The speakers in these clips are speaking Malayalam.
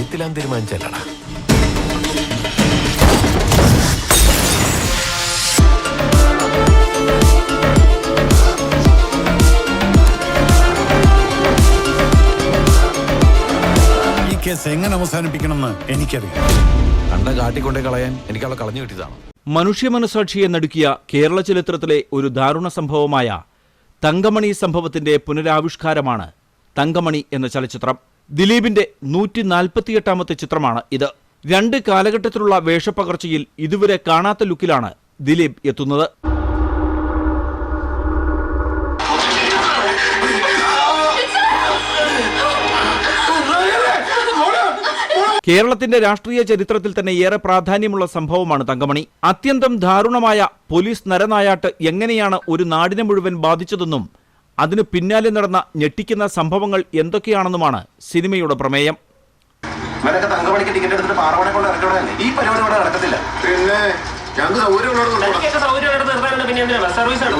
തീരുമാനിച്ചല്ലടാ. ഈ കേസ് എങ്ങനെ അവസാനിപ്പിക്കണമെന്ന് എനിക്കറിയാം. കണ്ട കാട്ടിക്കൊണ്ടേ കളയാൻ എനിക്ക് അവളെ കളഞ്ഞു കിട്ടിയതാണ്. മനുഷ്യ മനസാക്ഷിയെ നടുക്കിയ കേരള ചരിത്രത്തിലെ ഒരു ദാരുണ സംഭവമായ തങ്കമണി സംഭവത്തിന്റെ പുനരാവിഷ്കാരമാണ് തങ്കമണി എന്ന ചലച്ചിത്രം. ദിലീപിന്റെ നൂറ്റി നാൽപ്പത്തിയെട്ടാമത്തെ ചിത്രമാണ് ഇത്. രണ്ട് കാലഘട്ടത്തിലുള്ള വേഷപ്പകർച്ചയിൽ ഇതുവരെ കാണാത്ത ലുക്കിലാണ് ദിലീപ് എത്തുന്നത്. കേരളത്തിന്റെ രാഷ്ട്രീയ ചരിത്രത്തിൽ തന്നെ ഏറെ പ്രാധാന്യമുള്ള സംഭവമാണ് തങ്കമണി. അത്യന്തം ദാരുണമായ പോലീസ് നരനായാട്ട് എങ്ങനെയാണ് ഒരു നാടിനെ മുഴുവൻ ബാധിച്ചതെന്നും അതിനു പിന്നാലെ നടന്ന ഞെട്ടിക്കുന്ന സംഭവങ്ങൾ എന്തൊക്കെയാണെന്നുമാണ് സിനിമയുടെ പ്രമേയം. ഇവരൊക്കെ തങ്കമണിക്ക് ടിക്കറ്റ് എടുത്തിട്ട് പാറമണെ കൊണ്ട് ഇറക്കണമല്ലേ ഈ പരിപാടി ഇവിടെ നടക്കത്തില്ല. പിന്നെ ഞങ്ങൾക്ക് സൗകര്യം നിർത്താനുണ്ട് പിന്നെ എന്തിനാ? ബസ് സർവീസ് ആണ്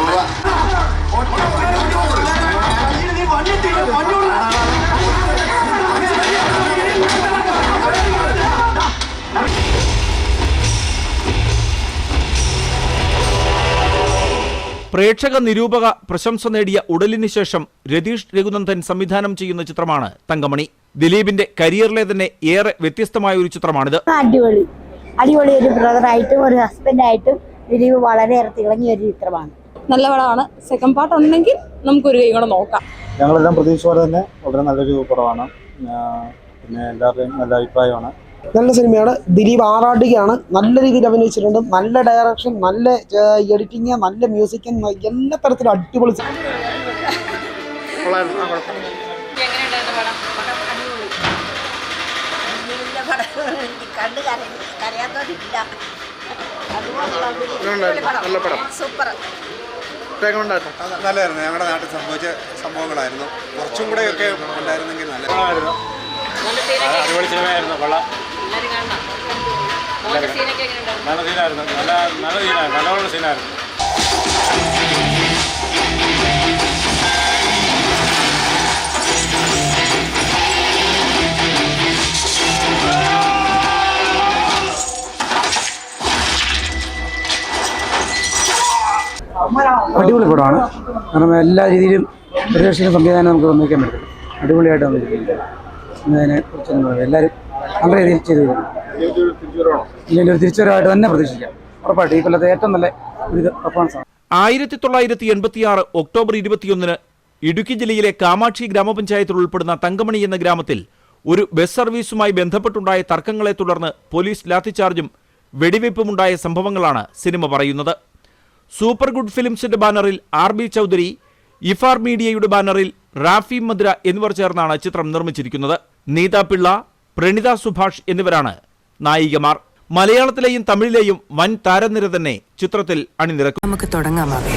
പ്രേക്ഷക നിരൂപക പ്രശംസ നേടിയ ഉടലിന് ശേഷം രതീഷ് രഘുനന്ദൻ സംവിധാനം ചെയ്യുന്ന ചിത്രമാണ് തങ്കമണി. ദിലീപിന്റെ കരിയറിലെ തന്നെ ഏറെ വ്യത്യസ്തമായ ഒരു ചിത്രമാണിത്. അടിപൊളി. അടിപൊളി ഒരു ബ്രദറായിട്ടും ഒരു ഹസ്ബൻഡായിട്ടും ദിലീപ് വളരെയേറെ തിളങ്ങിയ ഒരു ചിത്രമാണ്. നല്ല പടമാണ്. സെക്കൻഡ് പാർട്ട് ഉണ്ടെങ്കിൽ നമുക്കൊരു കൈ കൂടെ നോക്കാം. ഞങ്ങളെല്ലാം പ്രതീക്ഷ പോലെ തന്നെ വളരെ നല്ലൊരു പടമാണ്. പിന്നെ എല്ലാവരുടെയും നല്ല അഭിപ്രായമാണ്. നല്ല സിനിമയാണ്. ദിലീപ് ആറാട്ടുകയാണ് നല്ല രീതിയിൽ അഭിനയിച്ചിട്ടുണ്ട്. നല്ല ഡയറക്ഷൻ നല്ല എഡിറ്റിങ് നല്ല മ്യൂസിക് എല്ലാ തരത്തിലും അടിപൊളി സൂപ്പർ നല്ലതായിരുന്നു. ഞങ്ങളുടെ നാട്ടിൽ സംഭവിച്ച സംഭവങ്ങളായിരുന്നു. കുറച്ചും കൂടെ ഒക്കെ ഉണ്ടായിരുന്നെങ്കിൽ നല്ല അടിപൊളി സിനിമയായിരുന്നു. കൊള്ളാം. അടിപൊളി പടമാണ് കാരണം എല്ലാ രീതിയിലും ഒരു സംവിധാനം നമുക്ക് വന്നിരിക്കാൻ പറ്റും. അടിപൊളിയായിട്ട് വന്നിരിക്കുന്നത് അതിനെ കുറിച്ചൊന്നും എല്ലാവരും നല്ല രീതിയിൽ ചെയ്തു. ഇല്ലെങ്കിൽ തിരിച്ചുവരവായിട്ട് തന്നെ പ്രതീക്ഷിക്കാം. ഉറപ്പായിട്ട് ഈ കൊല്ലത്തെ ഏറ്റവും നല്ല ഒരു പെർഫോമൻസ് ആണ്. ആയിരത്തി തൊള്ളായിരത്തി എൺപത്തിയാറ് ഒക്ടോബർ ഇരുപത്തിയൊന്നിന് ഇടുക്കി ജില്ലയിലെ കാമാക്ഷി ഗ്രാമപഞ്ചായത്തിൽ ഉൾപ്പെടുന്ന തങ്കമണി എന്ന ഗ്രാമത്തിൽ ഒരു ബസ് സർവീസുമായി ബന്ധപ്പെട്ടുണ്ടായ തർക്കങ്ങളെ തുടർന്ന് പോലീസ് ലാത്തിച്ചാർജും വെടിവയ്പുമുണ്ടായ സംഭവങ്ങളാണ് സിനിമ പറയുന്നത്. സൂപ്പർ ഗുഡ് ഫിലിംസിന്റെ ബാനറിൽ ആർ ബി ചൗധരി ഇഫാർ മീഡിയയുടെ ബാനറിൽ റാഫി മദ്ര എന്നിവർ ചേർന്നാണ് ചിത്രം നിർമ്മിച്ചിരിക്കുന്നത്. നീതാ പിള്ള പ്രണിത സുഭാഷ് എന്നിവരാണ് നായികമാർ. മലയാളത്തിലെയും തമിഴിലെയും വൻ താരനിര തന്നെ ചിത്രത്തിൽ അണിനിരക്കും. നമുക്ക് തുടങ്ങാമാവേ